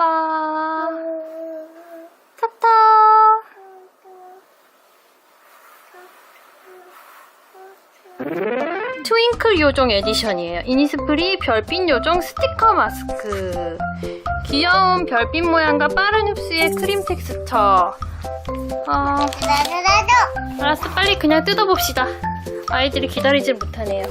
예뻐. 타타. 트윙클 요정 에디션이에요. 이니스프리 별빛 요정 스티커 마스크. 귀여운 별빛 모양과 빠른 흡수의 크림 텍스처. 어, 나도 나도. 알았어, 빨리 그냥 뜯어봅시다. 아이들이 기다리질 못하네요.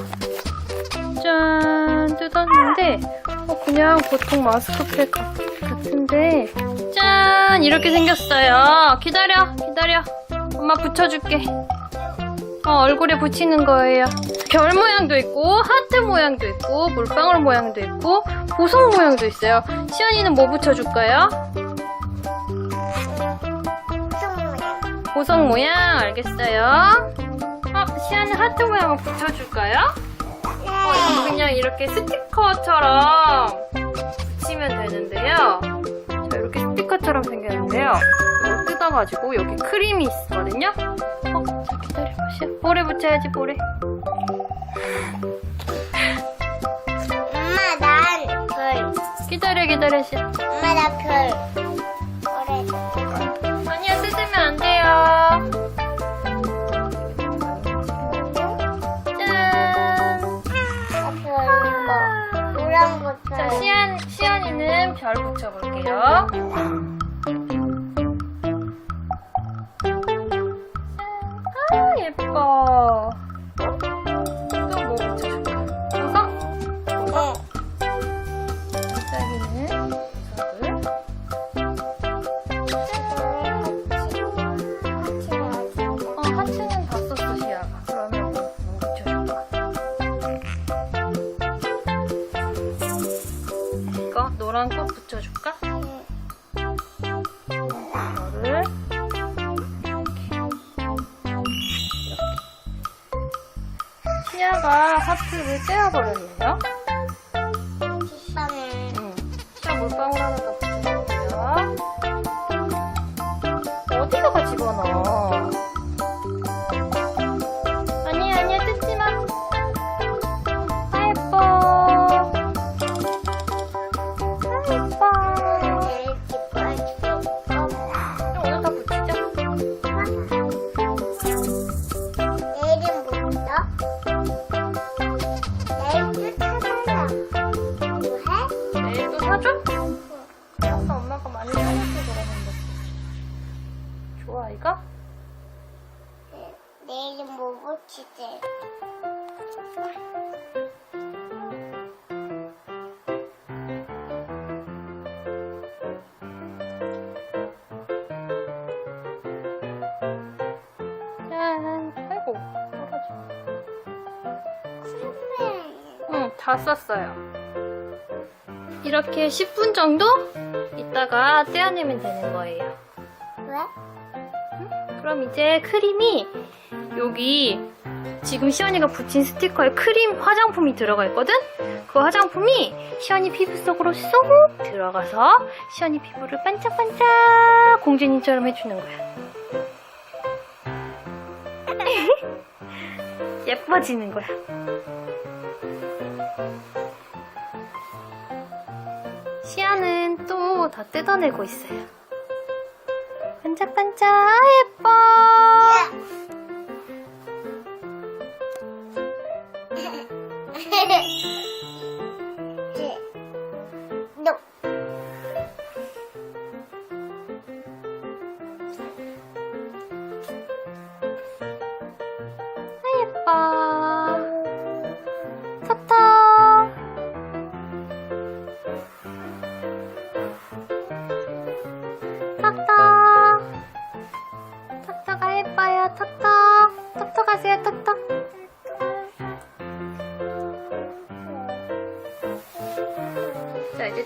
짠, 뜯었는데, 어, 그냥 보통 마스크팩 같- 같은데, 짠, 이렇게 생겼어요. 기다려, 기다려. 엄마 붙여줄게. 어, 얼굴에 붙이는 거예요. 별 모양도 있고, 하트 모양도 있고, 물방울 모양도 있고, 보석 모양도 있어요. 시연이는 뭐 붙여줄까요? 보석 모양, 알겠어요. 어, 시연이 하트 모양을 붙여줄까요? 어, 그냥 이렇게 스티커처럼 붙이면 되는데요. 스티커처럼 생겼는데요. 뜯어가지고 여기 크림이 있거든요. 어, 자, 기다려봐. 시연. 볼에 붙여야지, 볼에. 엄마 난 별. 기다려, 기다려, 시연. 엄마 나 별. 그래. 아니야, 뜯으면 안 돼요. 별. 자, 시안, 시안이는 별 붙여볼게요. 시아가 하트를 떼어버렸네요. 짠. 아이고, 떨어져. 크림을. 응, 다 썼어요. 이렇게 10분 정도 있다가 떼어내면 되는 거예요. 왜? 그럼 이제 크림이 여기 지금 시연이가 붙인 스티커에 크림 화장품이 들어가 있거든? 그 화장품이 시연이 피부 속으로 쏙 들어가서 시연이 피부를 반짝반짝 공주님처럼 해주는 거야. 예뻐지는 거야. 시아는 또다 뜯어내고 있어요. 반짝반짝 아, 예뻐.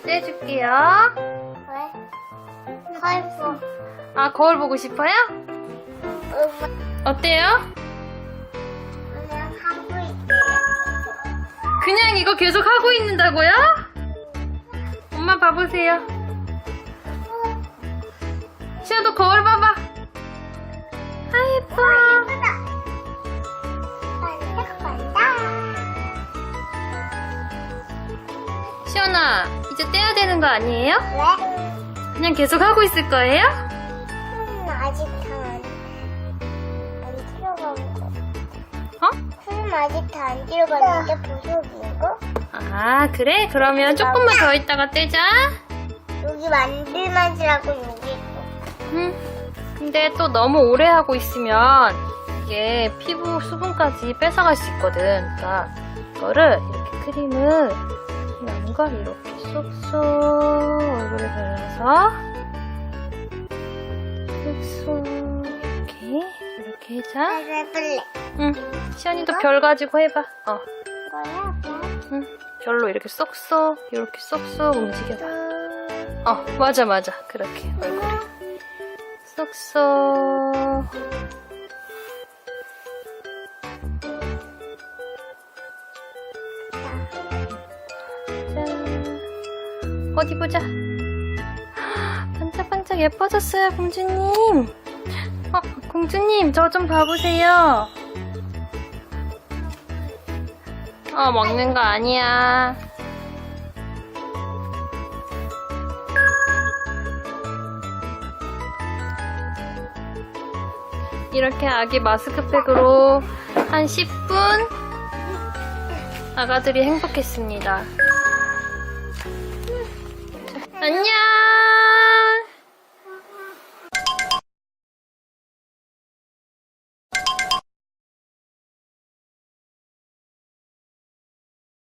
떼줄게요. 왜? 가입어. 아 거울 보고 싶어요? 어때요? 그냥 하고 있대. 그냥 이거 계속 하고 있는다고요? 엄마 봐보세요. 시아도 거울 봐봐. 이제 떼야 되는 거 아니에요? 왜? 그냥 계속 하고 있을 거예요? 손 아직 다안 안 들어간 거. 어? 손 아직 다 안 들어갔는데 보석인 거? 아, 그래? 그러면 조금만 더 있다가 떼자. 여기 만들만지라고 여기 있고. 음. 근데 또 너무 오래 하고 있으면 이게 피부 수분까지 뺏어갈 수 있거든. 그러니까 이거를 이렇게 크림을 걸 이렇게 쏙쏙 얼굴에 발라서 쏙쏙 이렇게 이렇게 해자. 응. 시연이도 별 가지고 해봐. 어. 응. 별로 이렇게 쏙쏙 이렇게 쏙쏙 움직여봐. 어, 맞아 맞아. 그렇게 얼굴에 쏙쏙. 어디 보자. 반짝반짝 예뻐졌어요, 공주님. 어, 공주님, 저 좀 봐보세요. 어, 먹는 거 아니야. 이렇게 아기 마스크팩으로 한 10분 아가들이 행복했습니다.